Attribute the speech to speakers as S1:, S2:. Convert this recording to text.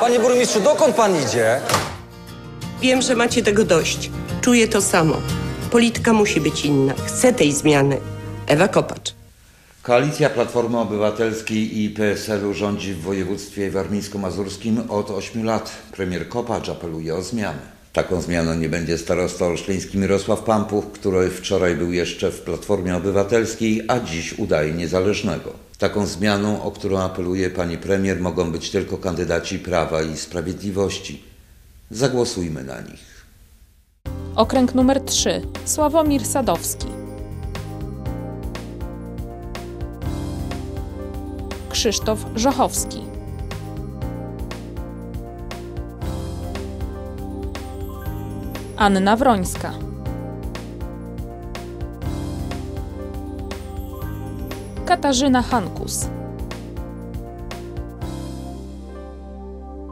S1: Panie burmistrzu, dokąd pan idzie?
S2: Wiem, że macie tego dość. Czuję to samo. Polityka musi być inna. Chcę tej zmiany. Ewa Kopacz.
S3: Koalicja Platformy Obywatelskiej i PSL-u rządzi w województwie warmińsko-mazurskim od 8 lat. Premier Kopacz apeluje o zmianę. Taką zmianą nie będzie starosta olsztyński Mirosław Pampuch, który wczoraj był jeszcze w Platformie Obywatelskiej, a dziś udaje niezależnego. Taką zmianą, o którą apeluje pani premier, mogą być tylko kandydaci Prawa i Sprawiedliwości. Zagłosujmy na nich.
S4: Okręg numer 3. Sławomir Sadowski. Krzysztof Żochowski. Anna Wrońska. Katarzyna Hankus.